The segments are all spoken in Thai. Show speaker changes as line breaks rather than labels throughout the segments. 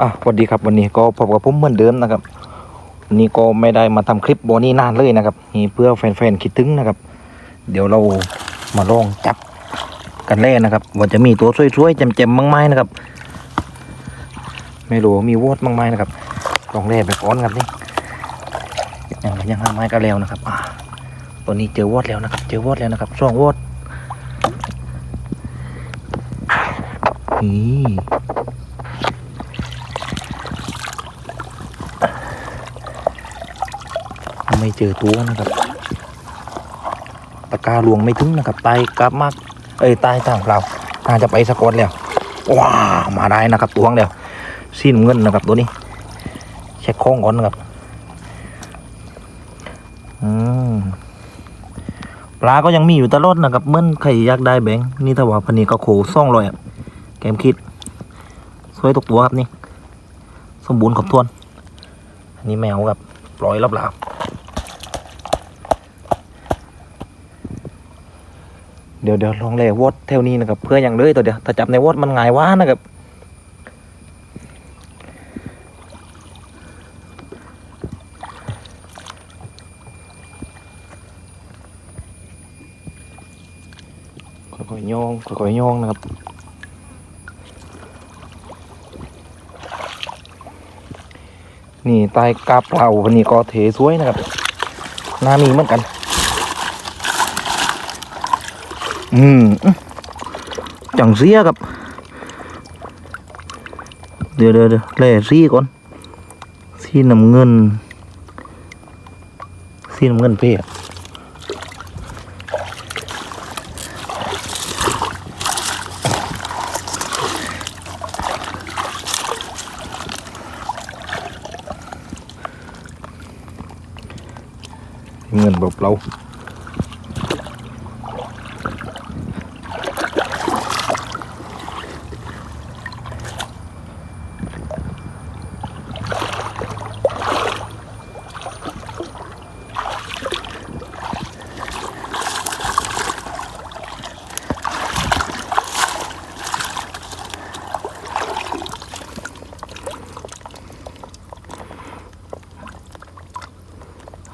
อะสวัสดีครับวันนี้ก็พบกับผมเหมือนเดิมนะครับวันนี้ก็ไม่ได้มาทำคลิปบอนี้นานเลยนะครับนี่เพื่อแฟนๆคิดถึงนะครับ เดี๋ยวเรามาลองจับกันแล่นะครับ ว่าจะมีตัวช่วยๆแจ่มๆมั้งไหมนะครับ ไม่รู้มีวอดมั้งไหมนะครับลองแล่ไปก่อนครับนี่ยังยังหาไม้ก็แล้วนะครับอ่าตัวนี้เจอวอดแล้วนะครับ เจอวอดแล้วนะครับช่องวอดนี่ ไม่เจอตัวนะครับตะกร้าลวงไม่ถึงนะครับตายกลับมากเอ้ยตายทางเปล่าน่าจะไปสะกดแล้วว้ามาได้นะครับตัวงเดียวสิ้นเงินนะครับตัวนี้เช็คข้องก่อนนะครับอืมปลาก็ยังมีอยู่ตลอดนะครับเมื่อนใครอยากได้แบงค์นี่ถ้าว่าพันนี้ก็โขซ่องลอยอะแกมคิดสวยทุกตัวครับนี่ สมบูรณ์ครบถ้วน อันนี้แมวครับปล่อยรับหลา เดี๋ยวเดี๋ยวลองแล่วอดแถวนี้นะครับ เพื่ออย่างเลยตัวเดียวถ้าจับในวอดมันง่ายว่านะครับค่อยๆย่องค่อยๆย่องนะครับนี่ใต้กาเปล่าวันนี้ก็เทสวยนะครับหน้ามีเหมือนกัน อืมจังเสียครับ เดี๋ยวเดี๋ยวเดี๋ยวแล่สีก่อนสีน้ำเงินสีน้ำเงินเพียเงินแบบเรา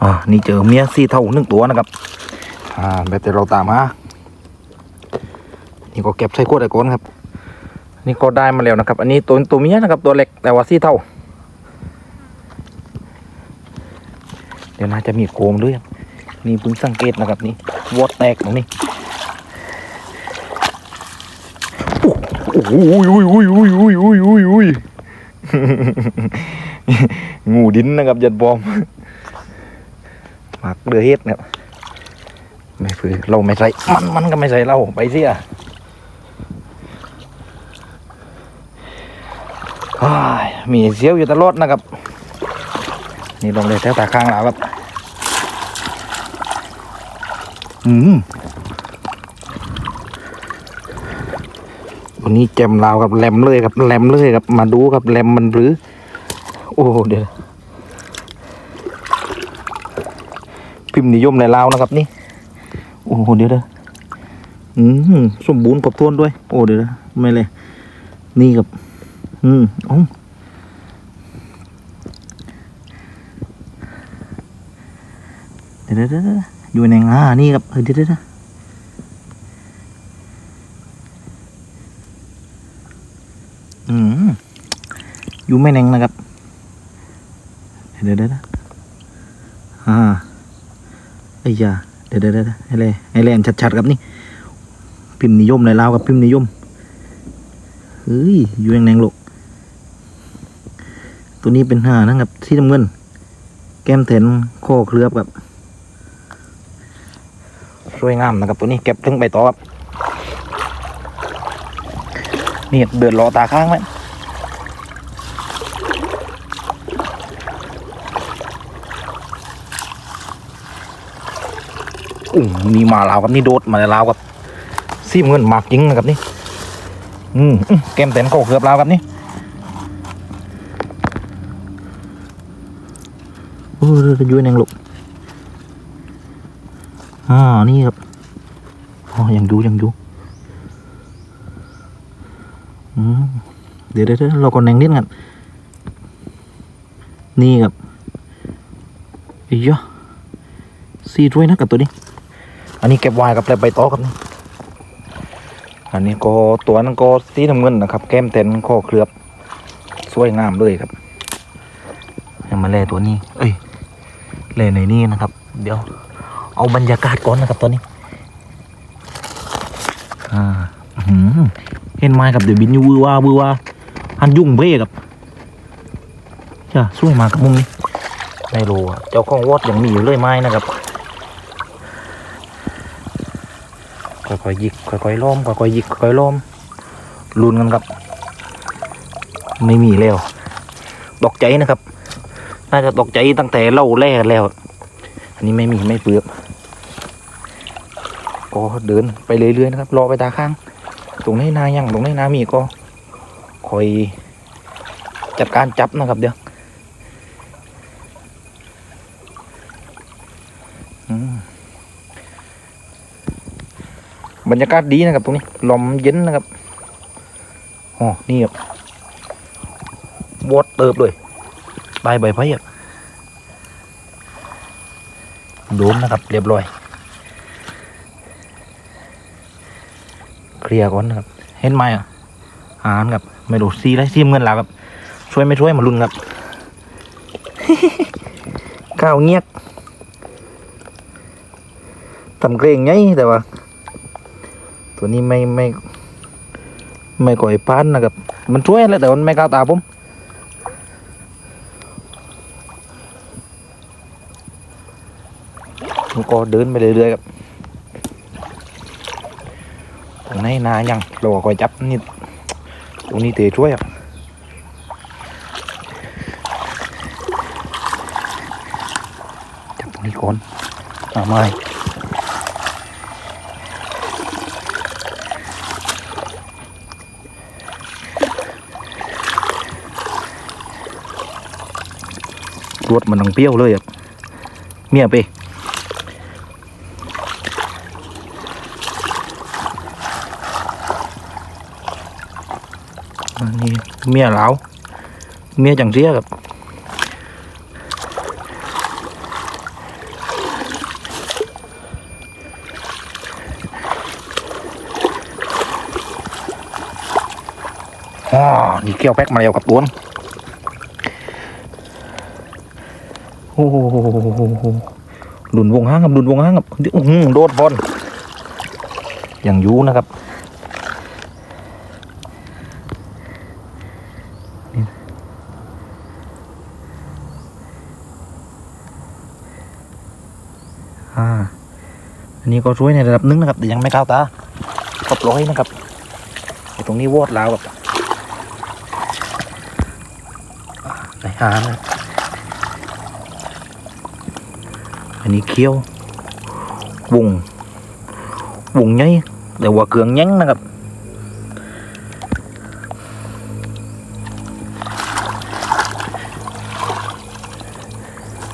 อ่านี่เจอเมียสี่เท่าหนึ่งตัวนะครับ อ่าแบบแต่เราตามมานี่ก็เก็บใส่ขวดไอ้ก้อนครับ นี่ก็ได้มาแล้วนะครับ อันนี้ตัวตัวเมียนะครับ ตัวเล็กแต่ว่าสี่เท่า เดี๋ยวน่าจะมีโคมด้วยนี่เพิ่งสังเกตนะครับนี่วอดแตกตรงนี้โอ้โหอุ้ยอุ้ยอุ้ยอุ้ยอุ้ยอุ้ยอุ้ยงูดินนะครับยันบอม มักเดือเฮ็ดเนะครับไม่ฝือเราไม่ใส่มันมันก็ไม่ใส่เราไปเสียอ้ายมีเสียวอยู่ตลอดนะครับ นี่ลงเลยแถวตาข้างแล้วครับ อืมวันนี้แจมลาวกับแหลมเลยครับแหลมเลยครับมาดูครับแหลมมันหรือ โอ้เดี๋ยว พิมพ์ นิยมในลาวนะครับนี่โอ้โหเดี๋ยวเด้ออืมสมบูรณ์ครบถ้วนด้วย โอ้เดี๋ยวเด้อไม่เลย นี่กับ อืมอ๋อเดี๋ยวเดี๋ยวเดี๋ยวเดี๋ยวอยู่ในงานี่ครับเฮ้ยเดี๋ยวเดี๋ยวอืมอยู่ไม่แน่งนะครับ เดี๋ยวเดี๋ยวเดี๋ยวอ่า ไอ้ยาเดี๋ยวเดี๋ยวเดี๋ยวให้เลยให้แลนชัดๆครับนี่ พิมพ์นิยมในลาวกับพิมพ์นิยมเฮ้ยอยู่แรงๆลูกตัวนี้เป็นห่านะครับสีน้ำเงิน แก้มแถนข้อเคลือบครับสวยงามนะครับตัวนี้เก็บถึงใบตอครับนี่เดือดรอตาข้างไหม มนี่มาลาวครับนี่โดดมาในลาวครับซีมเงินมากจริงนะครับนี่อืมแก้มเต็นก็เกือบลาวครับนี่โอ้ยยุ่ยแนงลูกอ่านี่ครับอ๋อยังดูยังดูอืมเดี๋ยวเดี๋ยวเดี๋ยวราก็แนงนิดกันนี่ครับอีเยอะซีด้วยนะกับตัวนี้ อันนี้เก็บไว้กับใบตอครับนี่อันนี้ก็ตัวนั้นก็สีน้ำเงินนะครับ แก้มเต็นข้อเคลือบ สวยงามเลยครับยังมาแล่ตัวนี้ เอ้ยแล่ในนี่นะครับ เดี๋ยว เอาบรรยากาศก่อนนะครับตอนนี้ อ่าหือเห็นไม้กับเดี๋ยวบินอยู่วือว่าวือว่าหันยุ่งเบ้กับจ้าสวยมากกับมุมนี้ไม่รู้เจ้าของวอดยังมีอยู่เลยไม้นะครับ ค่อยๆหยิกค่อยๆล้อมค่อยๆหยิกค่อยๆล้อมลุ้นกันครับ ไม่มีแล้วตกใจนะครับ น่าจะตกใจตั้งแต่เล่าแรกแล้ว อันนี้ไม่มีไม่เปลือกก็เดินไปเรื่อยๆนะครับ รอไปตาข้าง ตรงนี้นายังตรงนี้นามีก็คอยจัดการจับนะครับเดี๋ยว บรรยากาศดีนะครับตรงนี้ลมเย็นนะครับอ๋อนี่ครับวอดเติบเลยใบใบไผ่อะโดนนะครับ เรียบร้อย เคลียร์ก่อนนะครับ เห็นไหมอะหารครับ ไม่รู้ซีไรซีมเงินแล้วครับ ช่วยไม่ช่วยมาลุ้นครับข้าวเงียกทำเกรงไงแต่ว่า ตัวนี้ไม่ไม่ ไม่ก่อยป้านนะครับ มันช่วยแล้วแต่มันไม่ก้าวตาผมผมก็เดินไปเรื่อยๆครับตรงนี้นายังเราก็คอยจับนี่ตรงนี้เตะช่วยอะจับตรงนี้ก่อนมาไม่ รวดมันนังเปรี้ยวเลยอะเมียไปอันนี้เมียเหลาเมียจังเสียครับอ๋อนี่เกี่ยวแป๊กมาแล้วกับตัวน โอ้โหหลุนวงห้างครับหลุนวงห้างครับอื้อหือโดดบอลอย่างยูนะครับอันนี้ก็ช่วยในระดับนึงนะครับแต่ยังไม่ก้าวตาก็ปล่อยนะครับตรงนี้วอดล้วแบบในหานะ อันนี้เคี้ยววงวงใหญ่แต่ว่าเครื่องยั้งนะครับ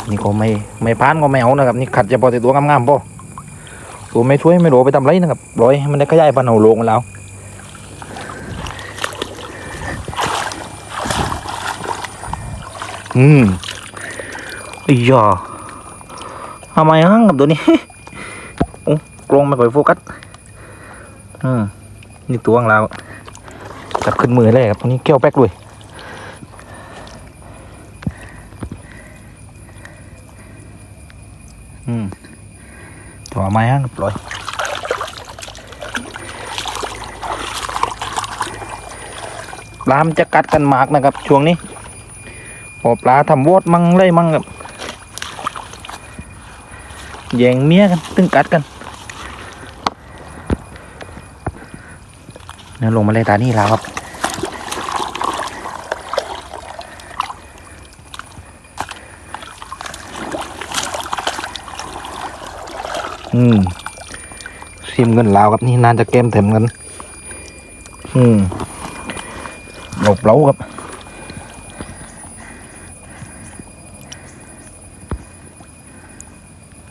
นี่ก็ไม่ไม่พานก็ไม่เอานะครับนี่ขัดจะพอแต่ตัวงามๆป่ตัวไม่ช่วยไม่รู้ไปทำไรนะครับร้อยมันได้ขยายพันธุ์เอาโลงแล้วอืมอีหย อทำไมฮังกับตัวนี้โอ้กลงไม่ค่อยโฟกัสอืมนี่ตัวของเราจับขึ้นมือเลยครับตรงนี้แก้วแป๊กเลยอืมตัวไม้ฮะปล่อยปลามจะกัดกันมากนะครับ ช่วงนี้พอปลาทำวอดมั่งไล่มั่งครับ แย่งเมียกัน ตึงกัดกันเนี่ยลงมาเลยตานี่แล้วครับอืมซิมเงินลาวครับนี่นานจะเกมเต็มกัน อืมหลบเล้าครับ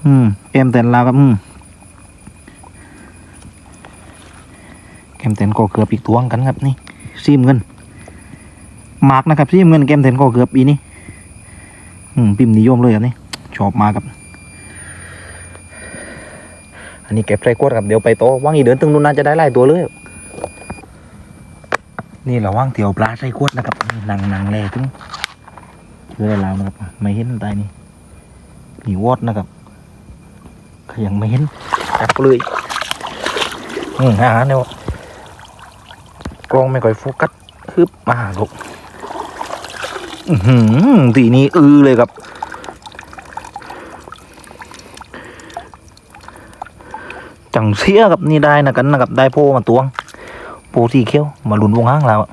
อื มเกมเต็มลาวครับอืมเกมเต็นก็เกือบอีกตัวกันครับนี่ซิมเงินมากนะครับซิมเงินเกมเต็นก็เกือบอีนี่อืมพิมนิยมเลยครับนี่ชอบมากครับ อันนี้เก็บใส่ขวดครับเดี๋ยวไปโตว่างอีเดินตึงนู้นน่าจะได้หลายตัวเลยนี่เราว่างเตี๋ยวปลาใส่ขวดนะครับนี่นังนังแล่ถึงเรือเรานะครับไม่เห็นได้นี่มีวอดนะครับ ยังไม่เห็นจับเลยอืมอาหารเนี่ยกล้องไม่ค่อยโฟกัสฮึบมาลูกอือหือทีนี้อือเลยครับจังเสียกับนี่ได้นะกันนะครับได้โพมาตวงโพสีเขียวมาหลุนวงห้างเราอะ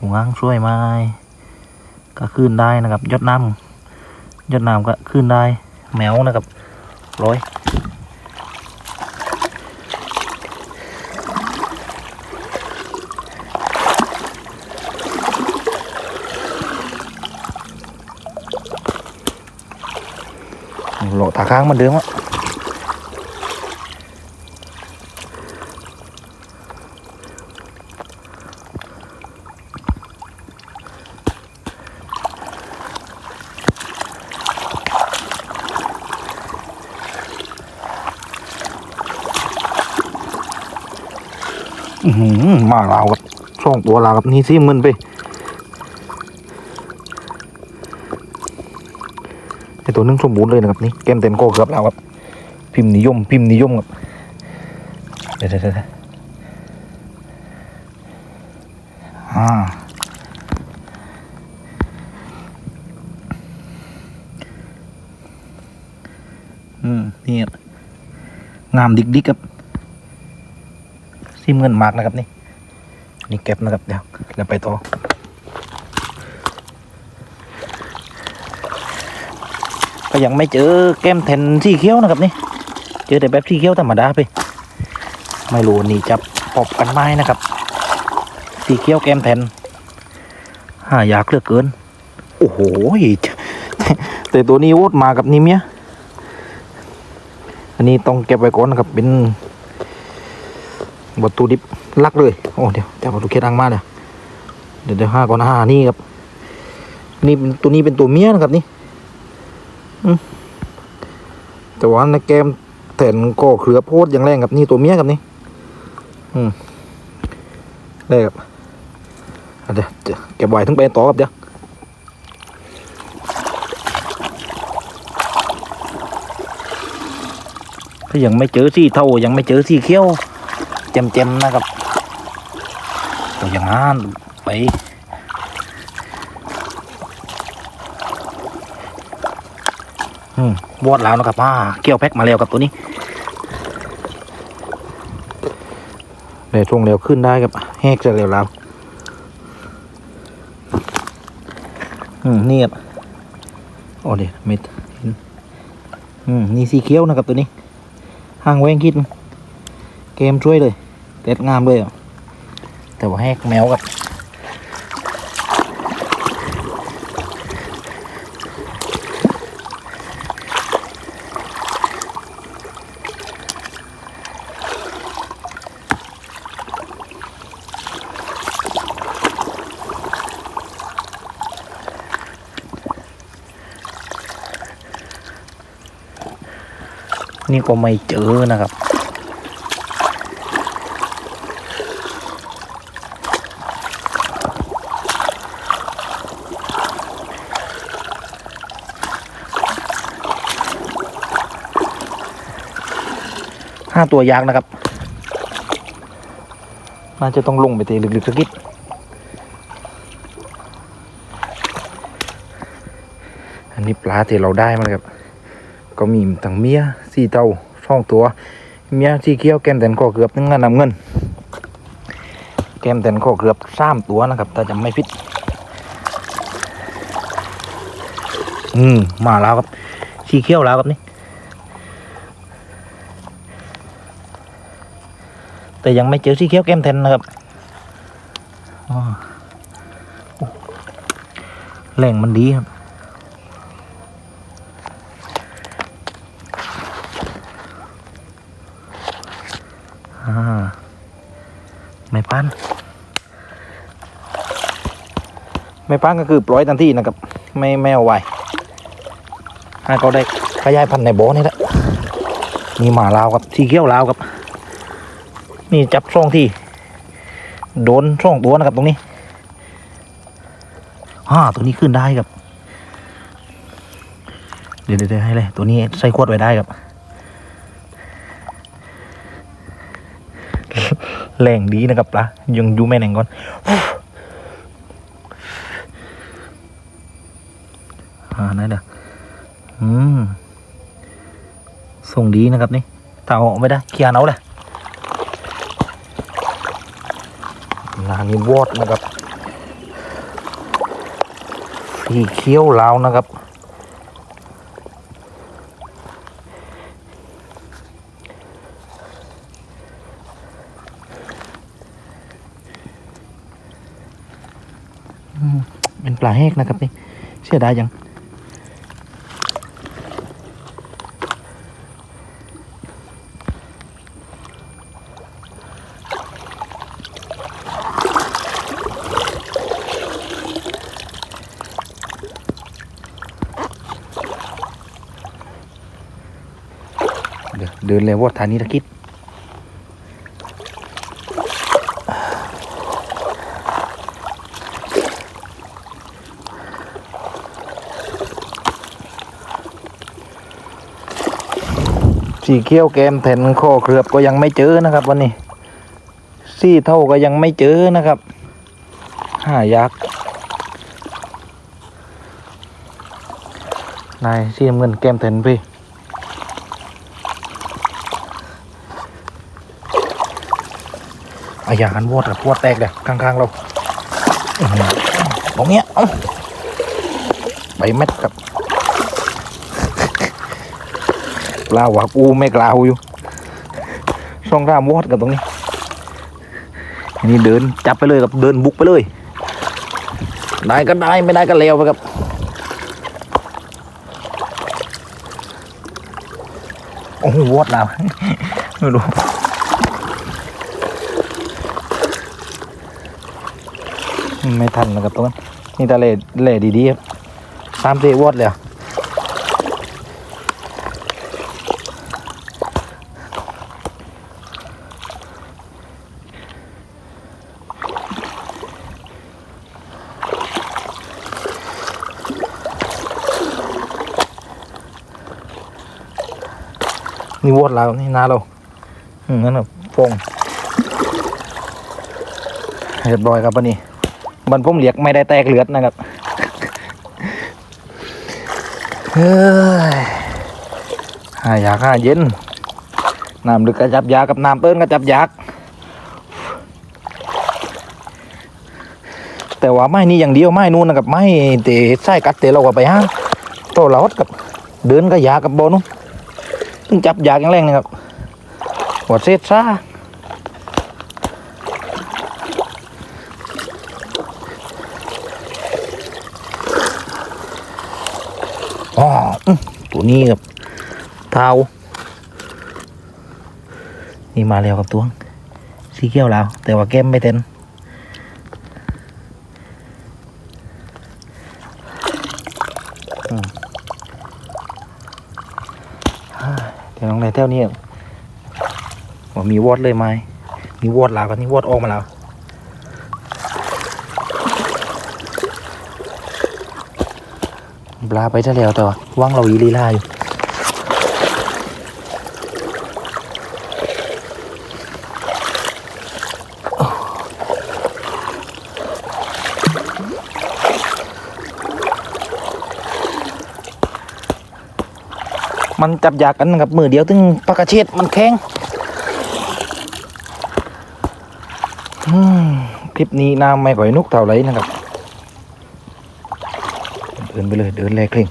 วงห้างช่วยไหม ก็ขึ้นได้นะครับยอดน้ำยอดน้ำก็ขึ้นได้แมวนะครับร้อยโหลตาค้างมันเดิมอะ มาลาวกับช่องตัวลาวกับนี่ซิมึนไปไอตัวนึงสมบูรณ์เลยนะครับนี่แก้มเต็มโก้เกือบแล้วครับ พิมพ์นิยม พิมพ์นิยมครับเดี๋ยวเดี๋ยวเดี๋ยวอ่าอืมนี่งามดิกดิกครับ มเงินมากนะครับนี่ นี่เก็บนะครับเดี๋ยวเดี๋ยวไปต่อก็ยังไม่เจอแก้มแทนสีเขียวนะครับนี่ เจอแต่แบบสีเขียวธรรมดาไป ไม่รู้นี่จะปอบกันไหมนะครับสีเขียวแก้มแทนหายากเหลือเกิน โอ้โหแต่ตัวนี้โวดมากับนี่เมียอันนี้ต้องเก็บไว้ก่อนนะครับเป็น วัตถุดิบลักเลยโอ้เดี๋ยวจับวัตถุเคสอังมาเดี๋ยเดี๋ยวเดี๋ยวห้าก่อนห้านี่ครับนี่เป็นตัวนี้เป็นตัวเมียนะครับนี่แต่ว่าในเกมแถนก็เครือโพดอย่างแรงกับนี่ตัวเมียกับนี่อืมได้ครับเดี๋ยวจะเก็บไว้ถึงไปต่อครับเดี๋ยวก็ยังไม่เจอสี่เท่ายังไม่เจอสี่เขี้ยว เจ็มๆนะครับก็ยังหานไปอืมวอดแล้วนะครับอ่าเกี่ยวแพ็กมาแล้วกับตัวนี้เดี๋ยวช่วงเร็วขึ้นได้ครับแหกจะเร็วแล้วอืมนี่ครับโอ้เดี๋ยวไม่เห็นอืมนี่สีเขียวนะครับตัวนี้ห่างแวงคิดเกมช่วยเลย เด็ดงามเลยอะแต่ว่าแหกแมวกับนี่ก็ไม่เจอนะครับ ห้าตัวยากนะครับน่าจะต้องลงไปตีลึกๆสักนิดอันนี้ปลาที่เราได้มาครับ ก็มีทั้งเมียสี่เต้าสองตัว เมียสีเขียวแก้มแตนก็เกือบนึงงานนำเงิน แก้มแตนก็เกือบสามตัวนะครับถ้าจำไม่ผิดอืมมาแล้วครับสีเขียวแล้วครับนี่ แต่ยังไม่เจอสีเขียวแก้มแทนนะครับแหล่งมันดีครับไม่พันไม่พังก็คือปล่อยทันทีนะครับ ไม่ไม่เอาไว้ให้เขาได้ขยายพันธุ์ในบ่อนี่แหละมีหมาลาวครับที่เขี้ยวลาวครับ นี่จับช่องที่ โดนช่องตัวนะครับตรงนี้ฮ่าตัวนี้ขึ้นได้ครับ เดี๋ยวเดี๋ยวให้เลย ตัวนี้ใส่ขวดไว้ได้ครับแรงดีนะครับปลายังอยู่แม่แหน่งก่อนอ่านั่นเด้ออืมส่งดีนะครับนี่ถ้าเอาออกไม่ได้เคลียร์เอาเลย นานี่วอดนะครับสีเขียวลาวนะครับ เป็นปลาแห้กนะครับนี่เสียดายจังเดี๋ยวเดินเลยว่าทาง นี้ตะคิดสีเขียวแกมแผ่นข้อเคลือบก็ยังไม่เจอนะครับวันนี้ ซี่เท่าก็ยังไม่เจอนะครับห้ายักษ์นายซี่เงินแก้มแผ่นพี่ อายาหันวอดกับวอดแตกเลยข้างๆเราตรงเนี้ยใบเม็ดกับกล้าว่ากูไม่กล้าอยู่ช่องรามวอดกับตรงนี้นี่เดินจับไปเลยกับเดินบุกไปเลยได้ก็ได้ไม่ได้ก็เลวไปครับโอ้โหวอดแล้วไม่รู้ ไม่ทันนะครับตรงนั้นนี่ตะเล่เล่ดีๆครับตามเตะวอดเลยนี่วอดเรานี่นาเราอืมนั่นน่ะฟงเรียบร้อยครับวันนี้ บันพุ่มเหลียกไม่ได้แตกเลือดนะครับเฮ้ยหายากหาเย็นน้ำลึกกระจับยากับน้ำเปิ้นกระจับยากแต่ว่าไม้นี่อย่างเดียวไม้นู่นนะครับไม้เตะไส้กัดเตะเราก็ไปฮะโตเราดกับเดินก็ยากับโบนุ่นต้องจับยากอย่างแรงนะครับหัวเซตซ่าอ๋ออื้อตัว นี้ครับเท้านี่มาแล้วครับตัวสีเขียวแล้ว แต่ว่าแก้มไม่เต็นอืมเดี๋ยวน้องนายเท่านี้ว่ามีวอดเลยไหมมีวอดแลาวกันนี่วอดออกมาแล้ว ลาไปซะแล้วแต่ว่าว่างเราอีลีลาอยู่มันจับยากกันนะครับมือเดียวถึงปากกาเชษมันแข็งคลิปนี้น้ำไม่ก่อยนุกเท่าไรนะครับ เดินไปเลยเดินแลกเร่ง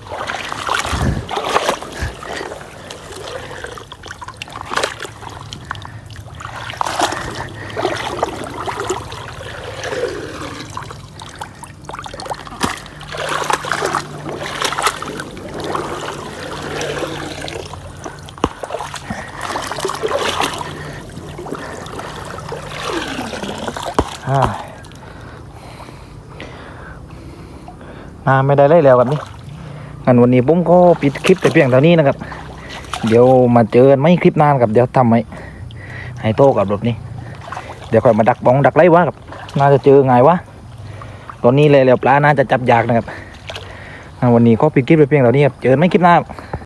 าไม่ได้เลยแล้วครับนี่งั้นวันนี้ผมก็ปิดคลิปแต่เพียงเท่านี้นะครับ เดี๋ยวมาเจอไม่คลิปนานครับเดี๋ยวทำไหมให้โตกับรถนี้ เดี๋ยวค่อยมาดักบองดักไล่วะครับน่าจะเจอไงวะตอนนี้เลยแล้วปลาน่าจะจับยากนะครับอ่าวันนี้ก็ปิดคลิปไปเพียงเท่านี้ครับเจอไม่คลิปหน้าครับ